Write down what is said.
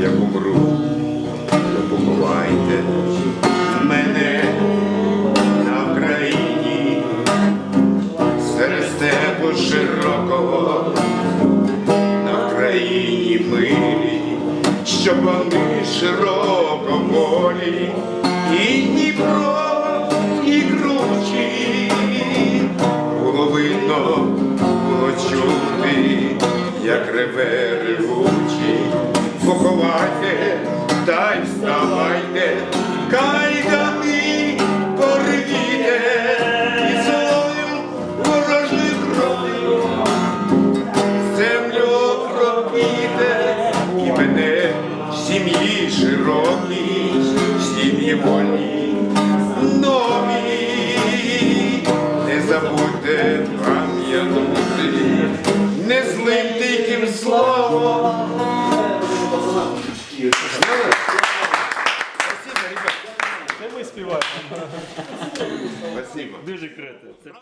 Як умру, то поховайте мене на Вкраїні серед степу широкого на Вкраїні милі, щоб вони широко волі і Дніпро, і кручі було чути, як реве ревучий. Поховайте, та й вставайте, кайдани порвіте, і злою ворожою кров'ю землю окропіте, і мене в сім'ї широкій, в сім'ї вольній, Це ми співаємо. Спасибо. Дуже креативно.